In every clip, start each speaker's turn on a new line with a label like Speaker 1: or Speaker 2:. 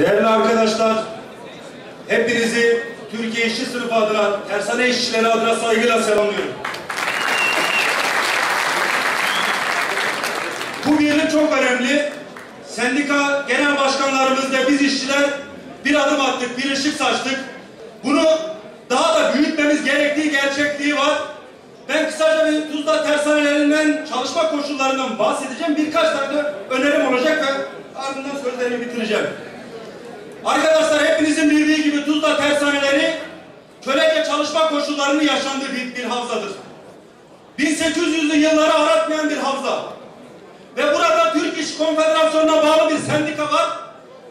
Speaker 1: Değerli arkadaşlar, hepinizi Türkiye İşçi Sınıfı adına, tersane işçileri adına saygıyla selamlıyorum. Bu birlik çok önemli. Sendika genel başkanlarımız ve biz işçiler bir adım attık, bir ışık saçtık. Bunu daha da büyütmemiz gerektiği gerçekliği var. Ben kısaca bir Tuzla tersanelerinden çalışma koşullarından bahsedeceğim. Birkaç tane önerim olacak ve ardından sözlerimi bitireceğim. Arkadaşlar hepinizin bildiği gibi Tuzla tersaneleri kölece çalışma koşullarının yaşandığı bir, bir havzadır. 1800'lü yılları aratmayan bir havza. Ve burada Türk İş Konfederasyonu'na bağlı bir sendika var.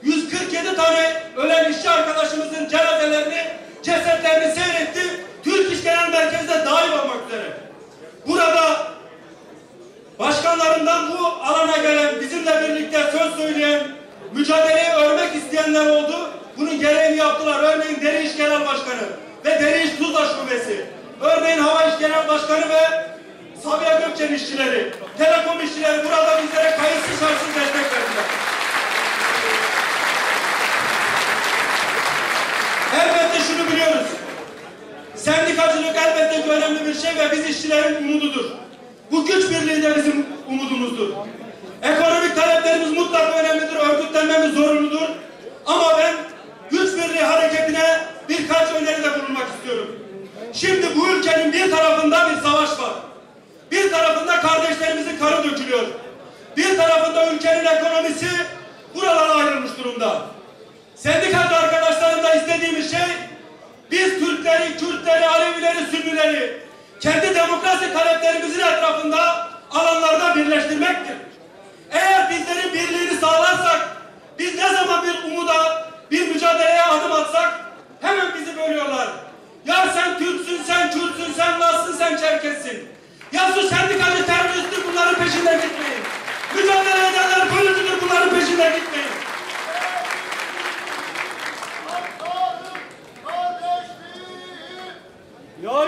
Speaker 1: 147 tane ölen işçi arkadaşımızın cenazelerini, cesetlerini seyretti. Türk İş Genel Merkezi'de dahil olmak üzere. Burada başkanlarından bu alana gelen, bizimle birlikte söz söyleyen, mücadeleyi isteyenler oldu. Bunun gereğini yaptılar. Örneğin Deri İş Genel Başkanı ve Deri İş Tuzla Şubesi. Örneğin Hava İş Genel Başkanı ve Sabiha Gökçen işçileri, telekom işçileri burada bizlere kayıtsız şartsız destek verdiler. Elbette şunu biliyoruz. Sendikacılık elbette önemli bir şey ve biz işçilerin umududur. Bu güç birliği de bizim umudumuzdur. Ekonomik taleplerimiz mutlaka önemlidir, örgütlenmemiz zorunludur. Ama ben güç birliği hareketine birkaç öneride bulunmak istiyorum. Şimdi bu ülkenin bir tarafında bir savaş var. Bir tarafında kardeşlerimizin kanı dökülüyor. Bir tarafında ülkenin ekonomisi buralara ayrılmış durumda. Sendikacı arkadaşlarım da istediğimiz şey biz Türkleri, Kürtleri, Alevileri, Sünnileri kendi demokrasi taleplerimizin etrafında alanlarda birleştirmektir.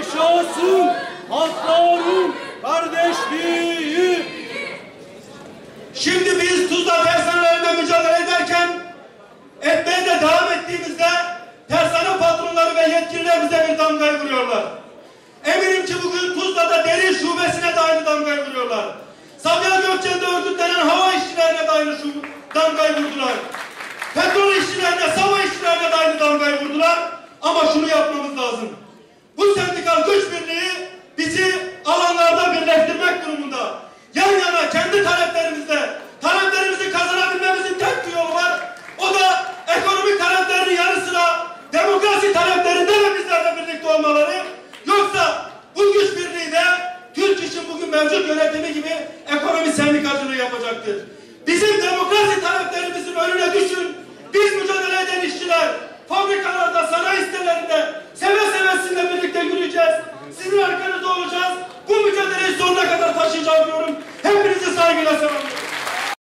Speaker 2: Yaşasın hakların kardeşliği.
Speaker 1: Şimdi biz Tuzla tersanelerinde mücadele ederken etmeye de devam ettiğimizde tersane patronları ve yetkililer bize bir damgayı vuruyorlar. Eminim ki bugün Tuzla'da deri şubesine de aynı damgayı vuruyorlar. Sabiha Gökçen'de örgütlenen hava işçilerine de aynı şu damgayı vurdular. Petrol işçilerine, sava işçilerine de aynı damgayı vurdular. Ama şunu yapmamız lazım. Bu sendikal güç birliği bizi alanlarda birleştirmek durumunda. Yan yana kendi taleplerimizle, taleplerimizi kazanabilmemizin tek bir yolu var. O da ekonomik taleplerinin yanı sıra demokrasi taleplerinde de bizlerle birlikte olmaları. Yoksa bu güç birliği de Türk için bugün mevcut yönetimi gibi ekonomi sendikacılığı yapacaktır. Bizim demokrasi sangue nacional.